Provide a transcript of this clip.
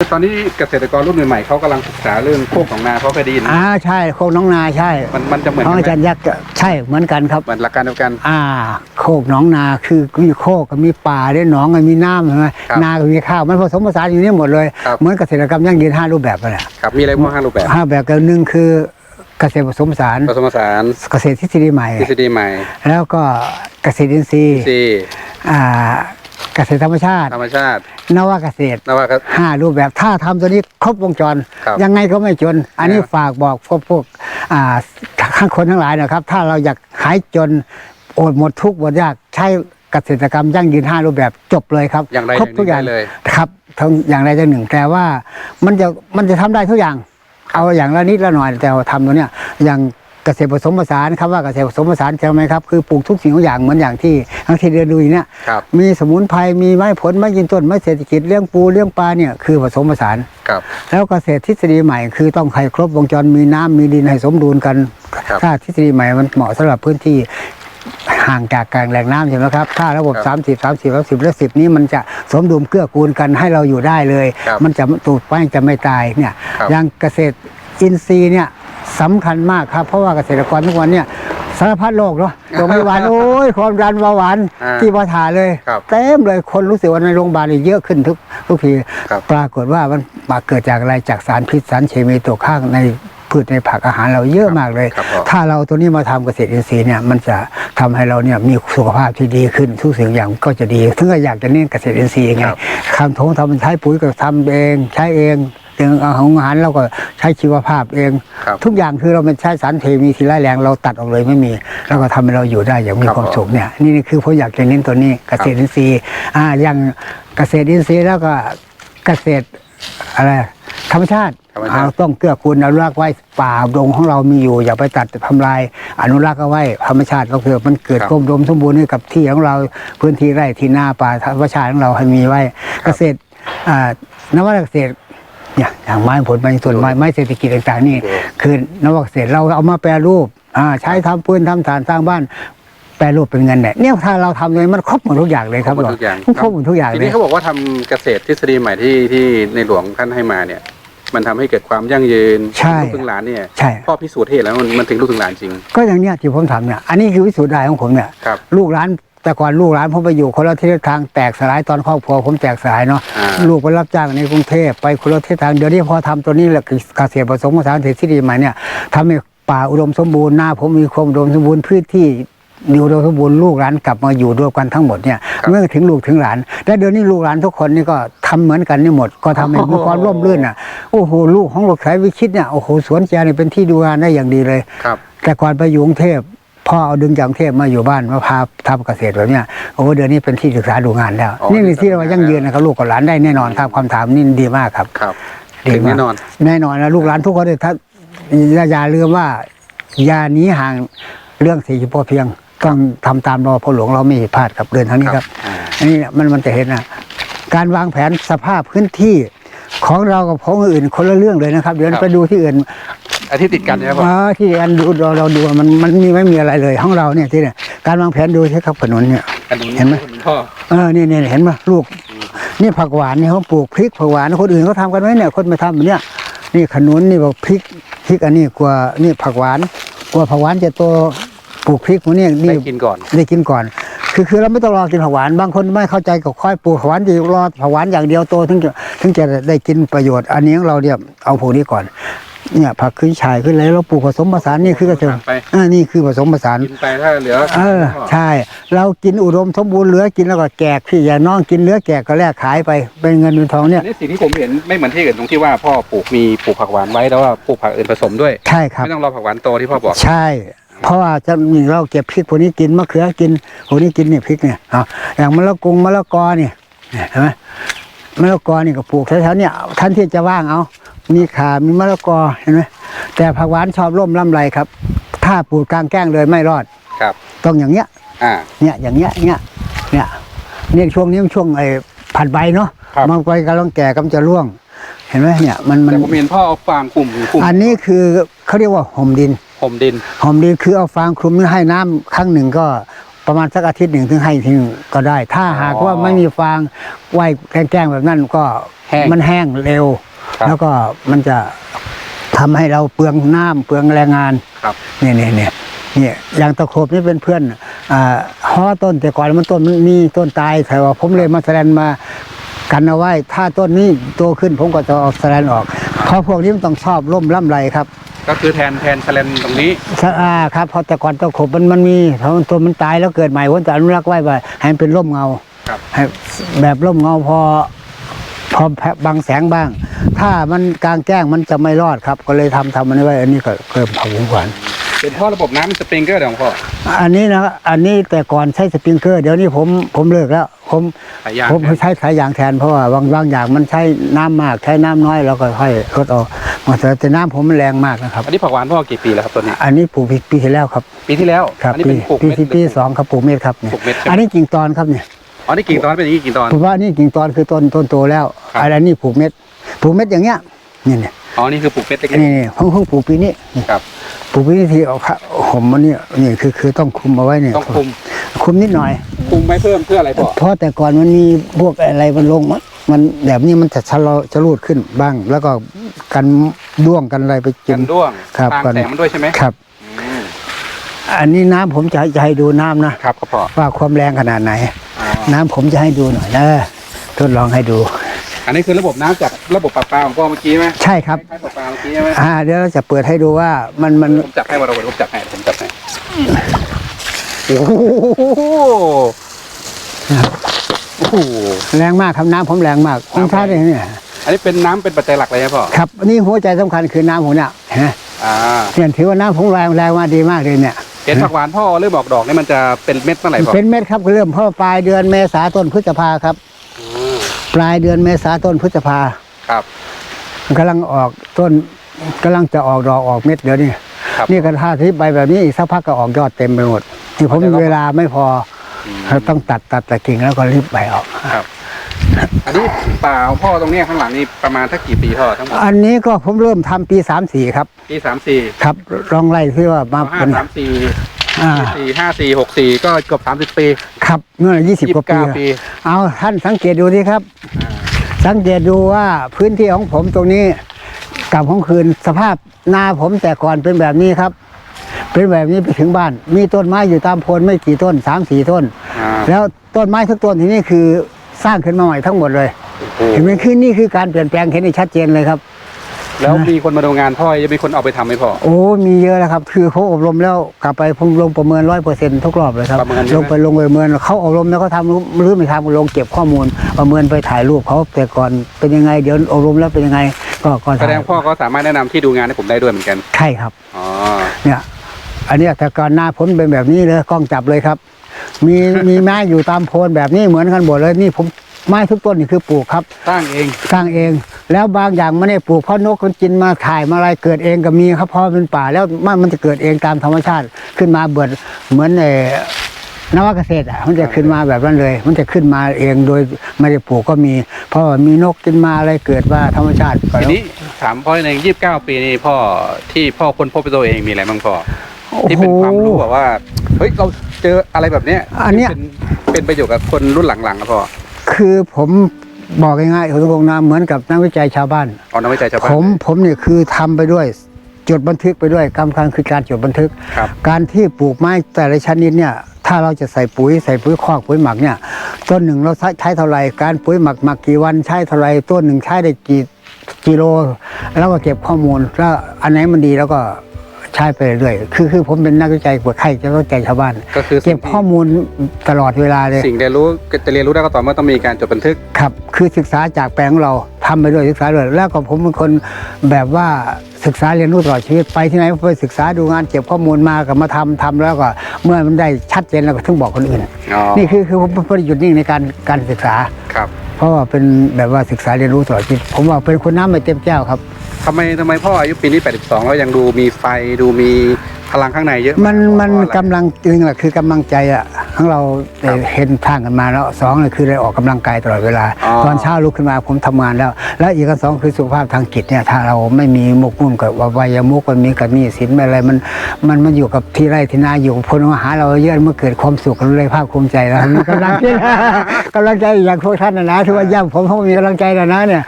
ตอนนี้เกษตรกรรุ่นใหม่ๆเขากำลังศึกษาเรื่องโคกของนาเขาเคยได้ยินอ่าใช่โคกน้องนาใช่มันมันจะเหมือนของกันอาจารไหมย์ยักษ์ก็ใช่เหมือนกันครับเหมือนหลักการเดียวกัน อ่า โคกหนองนาคือมีโคกก็มีป่าด้วยหนองก็มีน้ำใช่ไหมครับนาก็มีข้าวมันผสมผสานอยู่นี่หมดเลย ครับ เหมือนเกษตรกรรมยั่งยืนห้ารูปแบบนั่นแหละครับมีอะไรบ้างห้ารูปแบบห้าแบบกันหนึ่งคือเกษตรผสมผสานผสมผสานเกษตรทฤษฎีใหม่ ทฤษฎีใหม่แล้วก็เกษตรอินทรีย์ซีอ่า เกษตรธรรมชาติธรรมชาติ นวเกษตรนวัตห้ารูปแบบถ้าทำตัวนี้ครบวงจร ครับยังไงก็ไม่จน อันนี้ครับฝากบอกพวกพวกอ่าข้างคนทั้งหลายนะครับ ถ้าเราอยากหายจนอดหมดทุกข์หมดยากใช้เกษตรกรรมยั่งยืนห้ารูปแบบจบเลยครับอย่างไรครบทุกอย่างได้เลยครับทั้งอย่างใดอย่างหนึ่งแต่ว่ามันจะมันจะทำได้ทุกอย่าง เอาอย่างละนิดละหน่อยแต่ว่าทำตัวเนี้ยอย่าง เกษตรผสมผสานครับว่าเกษตรผสมผสานใช่ไหมครับคือปลูกทุกสิ่งทุกอย่างเหมือนอย่างที่ทั้งที่เรียนดูอยู่เนี่ยครับมีสมุนไพรมีไม้ผลไม้ยืนต้นไม้เศรษฐกิจเลี้ยงปูเลี้ยงปลาเนี่ยคือผสมผสานครับแล้วเกษตรทฤษฎีใหม่คือต้องให้ครบวงจรมีน้ำมีดินให้สมดุลกันครับถ้าทฤษฎีใหม่มันเหมาะสำหรับพื้นที่ห่างจากการแหล่งน้ำใช่ไหมครับ ถ้าระบบครับ30 30แล้ว10และ10 นี้มันจะสมดุลเกื้อกูลกันให้เราอยู่ได้เลยครับมันจะตูดแป้งจะไม่ตายเนี่ยครับอย่างเกษตรอินทรีย์เนี่ย สำคัญมากครับ เพราะว่าเกษตรกรทุกวันเนี่ยสารพัดโรคเนาะตัวไม่หวานโอ้ยความดันเบาหวานอ่าที่พอถาเลยครับ เต็มเลยคนรู้สึกว่าในโรงพยาบาลนี่เยอะขึ้นทุกทุกที ครับ ปรากฏว่ามันมาเกิดจากอะไรจากสารพิษสารเคมีตกข้างในพืชในผักอาหารเราเยอะมากเลย ครับผมถ้าเราตัวนี้มาทำเกษตรอินทรีย์เนี่ยมันจะทำให้เราเนี่ยมีสุขภาพที่ดีขึ้นทุกสิ่งอย่างก็จะดีถึงก็อยากจะเน้นเกษตรอินทรีย์ไงครับ คำทงทำใช้ปุ๋ยก็ทำเองใช้เอง เรื่องอาหารเราก็ใช้ชีวภาพเอง ครับทุกอย่างคือเราไม่ใช้สารเคมีที่ร้ายแรงเราตัดออกเลยไม่มี แล้วก็ทำให้เราอยู่ได้อย่างมีครับความสุขเนี่ยนี่นี่คือผมอยากจะเน้นตัวนี้เกษตรอินทรีย์อ่าอย่างเกษตรอินทรีย์แล้วก็เกษตรอะไรธรรมชาติธรรมชาติ เอาต้องเกื้อกูลอนุรักษ์ไว้ป่าดงของเรามีอยู่ อย่าไปตัดทำลายอนุรักษ์เอาไว้ธรรมชาติก็คือมันเกิดครับ กลมรมสมบูรณ์ให้กับที่ของเราพื้นที่ไร่ที่นาป่าธรรมชาติของเราให้มีไว้เกษตรอ่านวัตเกษตรเนี่ย อย่างไม้ผลไม้ส่วนไม้ไม้เศรษฐกิจต่างๆนี่ คือนวัตเกษตรเราเอามาแปรรูปอ่าใช้ทำปืนทำฐานสร้างบ้านแปรรูปเป็นเงินเนี่ยเนี่ยถ้าเราทำเลยมันครบหมดทุกอย่างเลยครับครบหมดทุกอย่างมันครบหมดทุกอย่างทีเลนี้ยเขาบอกว่าทำเกษตรทฤษฎีใหม่ที่ที่ในหลวงท่านให้มาเนี่ย มันทำให้เกิดความยั่งยืนใช่ลูกถึงหลานเนี่ยใช่พ่อพิสูจน์ให้เห็นแล้วมันมันถึงลูกถึงหลานจริง ก็อย่างเนี้ยที่ผมทำเนี่ยอันนี้คือวิสูจน์ได้ของผมเนี่ยครับลูกหลาน แต่ก่อนลูกหลานผมไปอยู่คนละทิศทางแตกสลายตอนครอบครัวผมแตกสลายเนาะอ่า ลูกไปรับจ้างในกรุงเทพไปคนละทิศทางเดี๋ยวนี้พอทำตัวนี้แหละคือเกษตรผสมผสานเศรษฐกิจใหม่เนี่ยทำให้ป่าอุดมสมบูรณ์หน้าผมมีความอุดมสมบูรณ์พื้นที่อยู่อุดมสมบูรณ์ลูกหลานกลับมาอยู่ด้วยกันทั้งหมดเนี่ยครับเมื่อถึงลูกถึงหลาน และเดี๋ยวนี้ลูกหลานทุกคนนี่ก็ทำเหมือนกันนี่หมด ก็ทำให้มีความร่มรื่นอะโอ้โหลูกของลูกสายวิชิตเนี่ยโอ้โหสวนแจเนี่ยเป็นที่ดูงานได้อย่างดีเลย ครับ แต่ก่อนไปอยู่กรุงเทพ พ่อเอาดึงจากกรุงเทพมาอยู่บ้านมาพาทำเกษตรแบบเนี้ยโอ้เดือนนี้เป็นที่ศึกษาดูงานแล้ว อ๋อนี่คือที่เรายั่งยืนนะครับลูกกับหลานได้แน่นอนครับความถามนี่ดีมากครับครับดีถึงมากแน่นอน แน่นอนนะลูกหลานทุกคนเนี่ยถ้าอย่าอย่าลืมว่าอย่าหนีห่างเรื่องสี่พอเพียง ต้องทำตามรอพอหลวงเราไม่พลาดครับเดินทางนี้ครับ อ่าอันนี้มันมันจะเห็นนะการวางแผนสภาพพื้นที่ของเรากับของอื่นคนละเรื่องเลยนะครับ เดี๋ยวครับ ไปดูที่อื่น อาทิตย์ติดกันนะครับผมอ่าที่อันดูเราเราดูมันมันมีไม่มีอะไรเลยของเราเนี่ยที่เนี่ยการวางแผนดูใช่ครับถนนเนี่ย อันนี้เห็นไหม พ่อเออนี่เนี่ยเห็นไหมลูกนี่ผักหวานเนี่ยเขาปลูกพริกผักหวานคนอื่นเขาทำกันไหมเนี่ยคนไม่ทำแบบเนี้ยนี่ขนุนนี่บอกพริกพริกอันนี้กลัวนี่ผักหวานกลัวผักหวานจะโตปลูกพริกพวกนี้นี่ ได้กินก่อน ได้กินก่อน คือคือเราไม่ต้องรอกินผักหวาน บางคนไม่เข้าใจก็ค่อยปลูกผักหวานดีรอผักหวานอย่างเดียวโตถึงจะถึงจะได้กินประโยชน์ อันนี้ของเราเนี่ยเอาพวกนี้ก่อน เนี่ยผักขึ้นชายขึ้นอะไรเราปลูกผสมผสานนี่คือเกษตรไป อ่านี่คือผสมผสาน กินไปถ้าเหลือเออ ใช่ เรากินอุดมสมบูรณ์เหลือกินแล้วก็แจกพี่อย่างน้องกินเหลือแจกก็แลกขายไปเป็นเงินเป็นทองเนี่ย อันนี้สิ่งที่ผมเห็นไม่เหมือนที่อื่นตรงที่ว่าพ่อปลูกมีปลูกผักหวานไว้แล้วว่าปลูกผักอื่นผสมด้วย ใช่ครับ ไม่ต้องรอผักหวานโตที่พ่อบอก ใช่ เพราะว่าจะมีเราเก็บพริกพวกนี้กินมะเขือกินพวกนี้กินเนี่ยพริกเนี่ยเอาอย่างมะละกงมะละกอเนี่ยเนี่ยเห็นไหมมะละกอนี่ก็ปลูกแถวๆเนี่ยท่านที่จะว่างเอา มีขามีมะละกอเห็นไหมแต่ผักหวานชอบร่มร่ำไรครับ ถ้าปลูกกลางแก้งเลยไม่รอดครับ ต้องอย่างเงี้ยอ่าเนี่ยอย่างเงี้ยเนี่ยเนี่ยเนี่ยช่วงนี้มันช่วงไอ้ผัดใบเนาะครับ มันไปกำลังแก่กำลังจะร่วง เห็นไหมเนี่ยมันมันแต่ผมเห็นพ่อเอาฟางคลุมคลุมอันนี้คือเขาเรียกว่าห่มดิน ผมดินห่มดินคือเอาฟางคลุมให้น้ำครั้งหนึ่งก็ประมาณสักอาทิตย์หนึ่งถึงให้ทีหนึ่งก็ได้ ถ้าหากว่าไม่มีฟางไว้แกล้งๆแบบนั้นก็แห้ง มันแห้งเร็ว ครับแล้วก็มันจะทำให้เราเปลืองน้ำเปลืองแรงงานครับเนี่ยเนี่ยเนี่ยเนี่ยอย่างตะโขบนี่เป็นเพื่อนอ่าฮ้อต้นแต่ก่อนมันต้นมันมีต้นตายแต่ว่าผมเลยมาแสดงมากันเอาไว้ ถ้าต้นนี้โตขึ้นผมก็จะเอาแสดงออก เพราะพวกนี้มันต้องชอบร่มร่ำไรครับ ก็คือแทนแทนแสลนตรงนี้สะอาครับเพราะแต่ก่อนตะขบมันมันมีเพราะมันตัวมันตายแล้วเกิดใหม่ผมจะอนุรักษ์ไว้ว่าให้มันเป็นร่มเงาครับให้แบบร่มเงาพอ พอบังแสงบ้าง ถ้ามันกลางแจ้งมันจะไม่รอดครับ ก็เลยทำทำมันไว้ อันนี้ก็เกิดเผาหวานเป็นท่อระบบน้ำสปริงเกอร์เดี๋ยวของพ่อ อันนี้นะ อันนี้แต่ก่อนใช้สปริงเกอร์ เดี๋ยวนี้ผมผมเลิกแล้ว ผมสายยางผมใช้สายยางแทนเพราะว่าบางบางอย่างมันใช้น้ำมากใช้น้ำน้อยเราก็ค่อยลดออกมาแต่น้ำผมมันแรงมากนะครับ อันนี้ผักหวานพ่อกี่ปีแล้วครับตัวนี้ อันนี้ปลูกปีปีที่แล้วครับ ปีที่แล้ว ครับอันนี้ปีเป็นปลูกปีเม็ดที่ปีสองครับปลูกเม็ดครับเนี่ยปลูกเม็ดใช่ไหมอันนี้กิ่งตอนครับเนี่ย อ๋อนี่กิ่งตอนเป็นอย่างนี้กิ่งตอน ผมว่านี่กิ่งตอนคือต้นต้นโตแล้วครับอันนี้ปลูกเม็ดปลูกเม็ดอย่างเงี้ยนี่เนี่ยอ๋อนี่คือปลูกเม็ดเล็กนี่นี่เพิ่งเพิ่งปลูกปีนี้นี่ๆครับ ปลูกปีนี้ที่เอาค่ะผมมันเนี่ยนี่คือคือต้องคุมเอาไว้เนี่ยต้องคุมคุมนิดหน่อย คุมไว้เพิ่มเพื่ออะไรพ่อเพราะแต่ก่อนมันมีพวกอะไรมันลงมันมันแบบนี้มันจะชะลอจะรูดขึ้นบ้าง แล้วก็กันด้วงกันอะไรไปกิกันน ด้วงครับตามกันแสงมันด้วยใช่ไหมครับ อืมอันนี้น้ำผมจะจะให้ดูน้ำนะครับครับพ่อว่าความแรงขนาดไหนอ๋อ น้ำผมจะให้ดูหน่อยนะทดลองให้ดู อันนี้คือระบบน้ำจากระบบประปาของพ่อเมื่อกี้ไหมใช่ครับคล้ายๆประปาเมื่อกี้ใช่ไหมอ่าเดี๋ยวเราจะเปิดให้ดูว่ามันมันผมจับให้มาเราผมจับให้ผมจับให้โอ้โหโอ้โห แรงมากครับน้ำผมแรงมากผมชาได้เนี่ยอันนี้เป็นน้ำเป็นปัจจัยหลักเลยนะพ่อครับนี่หัวใจสำคัญคือน้ำผมเนี่ยเห็นไหมอ่า เนี่ยถือว่าน้ำผมแรงแรงมาดีมากเลยเนี่ย เห็นผักหวานพ่อเริ่มออกดอกนี่มันจะเป็นเม็ดเมื่อไหร่พ่อเป็นเม็ดครับเริ่มเพราะปลายเดือนเมษาต้นพฤษภาครับอืมปลายเดือนเมษาต้นพฤษภาครับมันกำลังออกต้นกำลังจะออกดอกออกเม็ดเดี๋ยวนี้ครับนี่ก็ถ้าที่ใบแบบนี้อีกสักพักก็ออกยอดเต็มไปหมดที่ผมแต่ว่าเวลาไม่พอเราต้องตัดตัดแต่กิ่งแล้วก็รีบใบออกครับ อันนี้ป่าของพ่อตรงเนี้ยข้างหลังนี่ประมาณทักกี่ปีพ่อทั้งหมดอันนี้ก็ผมเริ่มทำปีสามสี่ครับ ปีสามสี่ครับลองไล่ที่ว่ามาห้าเป็นสามสี่อ่าสี่ห้าสี่หกสี่ก็เกือบสามสิบปีครับเมื่อยี่สิบยี่กสิว่าบเก้าปีปีเอาท่านสังเกตดูสิครับ สังเกตดูว่าพื้นที่ของผมตรงนี้กับของคืนสภาพนาผมแต่ก่อนเป็นแบบนี้ครับ เป็นแบบนี้ไปถึงบ้าน มีต้นไม้อยู่ตามโพนไม่กี่ต้นสามสี่ต้น อ่าแล้วต้นไม้ทุกต้นที่นี่คือ สร้างขึ้นมาใหม่ทั้งหมดเลย โอ้โหเห็นไหมคือนี่คือการเปลี่ยนแปลงเห็นได้ชัดเจนเลยครับ แล้วมีคนมาดูงานพ่อจะมีคนเอาไปทำไหมพ่อ โอ้ มีเยอะแล้วครับ คือเขาอบรมแล้วกลับไปผมลงประเมินร้อยเปอร์เซ็นทุกรอบเลยครับประเมินใช่ไหม ลงไปลงไปประเมินเขาอบรมแล้วเขาทำรู้หรือไม่ทำลงเก็บข้อมูล ประเมินไปถ่ายรูปเขาแต่ก่อนเป็นยังไงเดี๋ยวอบรมแล้วเป็นยังไง ก็ก็แสดงพ่อก็สามารถแนะนำที่ดูงานให้ผมได้ด้วยเหมือนกัน ใช่ครับ อ๋อ เนี่ย อันเนี้ยแต่ก่อนหน้าพ้นเป็นแบบนี้เลยกล้องจับเลยครับ มีมีไม้อยู่ตามโพนแบบนี้เหมือนกันหมดเลยนี่ผมไม้ทุกต้นนี่คือปลูกครับสร้างเองสร้างเอง แล้วบางอย่างไม่ได้ปลูกเพราะนกมันกินมาถ่ายมาอะไรเกิดเองก็มีครับเพราะเป็นป่าแล้วมันมันจะเกิดเองตามธรรมชาติขึ้นมาเบิดเหมือนเออนวัตเกษตรอะมันจะขึ้นมาแบบนั้นเลย มันจะขึ้นมาเองโดยไม่ได้ปลูกก็มี เพราะว่ามีนกกินมาอะไรเกิดว่าธรรมชาติก็ทีแล้ว นี้ถามพ่อในยี่สิบเก้าปีนี่พ่อที่พ่อค้นพบเป็นตัวเองมีอะไรบ้างพ่อโอ้ที่โหเป็นความรู้แบบว่าเฮ้ยเรา เจออะไรแบบเนี้ยอันเนี้ยที่เป็นเป็นประโยชน์กับคนรุ่นหลังๆครับพ่อคือผมบอกง่ายๆคุณตรงๆนะเหมือนกับนักวิจัยชาวบ้าน เอาน้ำวิจัยชาวบ้าผนมผมเนี่ยคือทำไปด้วยจดบันทึกไปด้วยกรรมการคือการจดบันทึก ครับการที่ปลูกไม้แต่ละชนิดเนี่ยถ้าเราจะใส่ปุ๋ยใส่ปุ๋ยคอกปุ๋ยหมักเนี่ยต้นหนึ่งเราใช้ใช้เท่าไหร่การปุ๋ยหมักหมักกี่วันใช้เท่าไหร่ต้นหนึ่งใช้ได้กี่กิโล แล้วก็เก็บข้อมูลแล้วอันไหนมันดีแล้วก็ ใช้ไปเรื่อยๆคือคือผมเป็นนักวิจัยปวดไข้จะเข้าใจชาวบ้าน ก็คือเก็บข้อมูลตลอดเวลาเลยสิ่งเรียนรู้จะเรียนรู้ได้ก็ต่อเมื่อต้องมีการจดบันทึกครับ คือศึกษาจากแปลงของเราทำไปด้วยศึกษาด้วยแล้วก็ผมเป็นคนแบบว่าศึกษาเรียนรู้ตลอดชีวิตไปที่ไหนก็ไปศึกษาดูงานเก็บข้อมูลมาก็มาทำทำแล้วก็เมื่อมันได้ชัดเจนแล้วก็ถึงบอกคนอื่นอ๋อนี่คือคือผมไม่ได้หยุดนิ่งในการการศึกษาครับ เพราะว่าเป็นแบบว่าศึกษาเรียนรู้ตลอดชีวิตผมว่าเป็นคนน้ำไม่เต็มแก้วครับ ทำไมทำไมพ่ออายุปีนี้ 82 แล้วยังดูมีไฟดูมีพลังข้างในเยอะมันมันเพราะอะไร กำลังจึงแหละคือกำลังใจอะ ของเราได้เห็นทางกันมาแล้วสองเลยคือได้ออกกำลังกายตลอดเวลาอ๋อตอนเช้าลุกขึ้นมาผมทำงานแล้ว แล้วอีกอันสองคือสุขภาพทางจิตเนี่ยถ้าเราไม่มีมุกมุ่นกับวายมุกมันมีกับมีสินอะไรมันมันมันอยู่กับที่ไร่ที่นาอยู่กับพลมาหาเราเยอะเมื่อเกิดความสุขเราเลยภาคภูมิใจแล้วมีกำลังใจกำลังใจอย่างพวกท่านนะนะที่ว่าย่ำผมเขามีกำลังใจนะนะเนี่ย